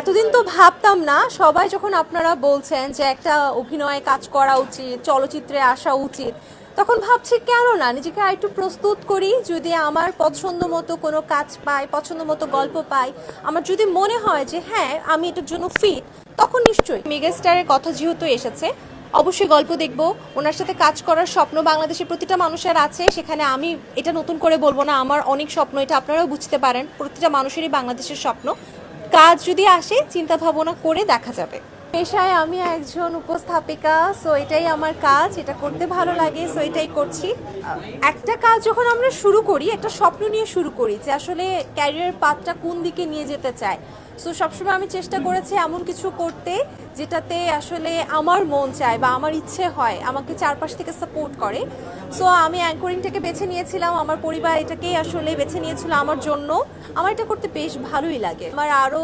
এতদিন তো ভাবতাম না, সবাই যখন আপনারা বলছেন যে একটা অভিনয়ে কাজ করা উচিত, চলচ্চিত্রে আসা উচিত, তখন ভাবছি কেন না, নিজেকে একটু প্রস্তুত করি, যদি আমার পছন্দ মতো কোনো কাজ পাই, পছন্দ মতো গল্প পাই, আমার যদি মনে হয় যে হ্যাঁ আমি এটার জন্য ফিট তখন নিশ্চয়ই। মেগাস্টারের কথা যেহেতু এসেছে, অবশ্যই গল্প দেখব, ওনার সাথে কাজ করার স্বপ্ন বাংলাদেশের প্রতিটা মানুষের আছে, সেখানে আমি এটা নতুন করে বলব না, আমার অনেক স্বপ্ন, এটা আপনারাও বুঝতে পারেন, প্রতিটা মানুষেরই বাংলাদেশের স্বপ্ন। কাজ যদি আসে চিন্তা ভাবনা করে দেখা যাবে। পেশায় আমি একজন উপস্থাপিকা সো এটাই আমার কাজ, এটা করতে ভালো লাগে সো এটাই করছি। একটা কাজ যখন আমরা শুরু করি, একটা স্বপ্ন নিয়ে শুরু করি যে আসলে ক্যারিয়ার পাথটা কোন দিকে নিয়ে যেতে চায়। সো সবসময় আমি চেষ্টা করেছি এমন কিছু করতে যেটাতে আসলে আমার মন চায় বা আমার ইচ্ছে হয়, আমাকে চারপাশ থেকে সাপোর্ট করে। সো আমি অ্যাঙ্করিংটাকে বেছে নিয়েছিলাম, আমার পরিবার এটাকেই আসলে বেছে নিয়েছিল আমার জন্য। আমার এটা করতে বেশ ভালোই লাগে। আমার আরও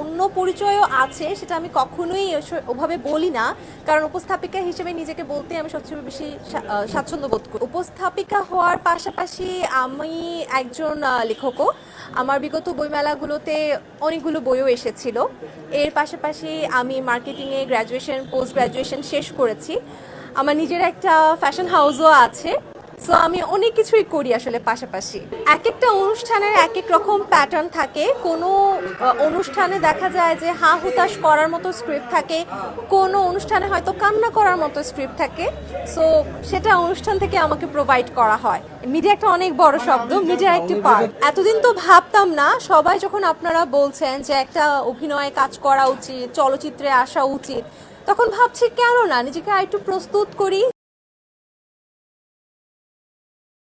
অন্য পরিচয়ও আছে, সেটা আমি কখনোই ওভাবে বলি না। কারণ উপস্থাপিকা হিসেবে নিজেকে বলতে আমি সবচেয়ে বেশি স্বাচ্ছন্দ্য বোধ করি। উপস্থাপিকা হওয়ার পাশাপাশি আমি একজন লেখকও। আমার বিগত বইমেলাগুলোতে অনেকগুলো বইও এসেছিল। এর পাশাপাশি আমি মার্কেটিংয়ে গ্র্যাজুয়েশন, পোস্ট গ্র্যাজুয়েশন শেষ করেছি। আমার নিজের একটা ফ্যাশন হাউসও আছে। সো আমি অনেক কিছুই করি আসলে পাশাপাশি। এক একটা অনুষ্ঠানের এক এক রকম প্যাটার্ন থাকে। কোনো অনুষ্ঠানে দেখা যায় যে হা হুতাশ করার মতো স্ক্রিপ্ট থাকে। কোনো অনুষ্ঠানে হয়তো কান্না করার মতো স্ক্রিপ্ট থাকে। সো সেটা অনুষ্ঠান থেকে আমাকে প্রোভাইড করা হয়। মিডিয়া একটা অনেক বড় শব্দ, মিডিয়া একটি পার্ট এতদিন তো ভাবতাম না, সবাই যখন আপনারা বলছেন যে একটা অভিনয়ে কাজ করা উচিত, চলচ্চিত্রে আসা উচিত, তখন ভাবছি কেন না, নিজেকে একটু প্রস্তুত করি।